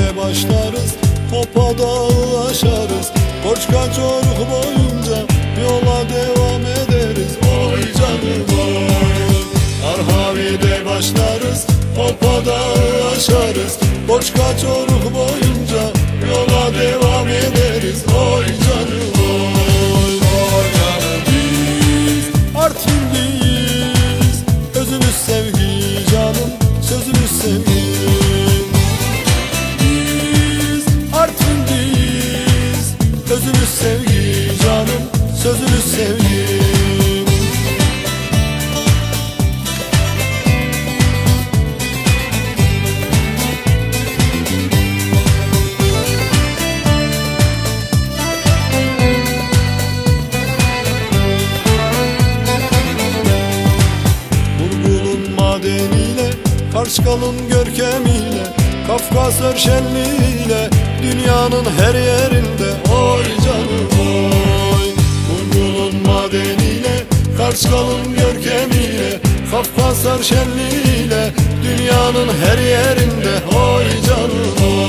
birlikte başlarız Hopa dağlaşarız Koçka çoruk boyunca yola devam ederiz. Oy canım oy Arhavi'de başlarız Hopa dağlaşarız Koçka çoruk boyunca yola devam ederiz. Oy canım oy Oy canım biz Artvinli sevgi canım Sözümüz sevgi Bulgulun madeniyle Karşkal'ın görkemiyle Kafkaslar şenliğiyle Dünyanın her yerinde. Oy canım oy. Bulgulun madeniyle Karşkal'ın görkemiyle. Kafkaslar şenliğiyle Dünyanın her yerinde. Oy canım oy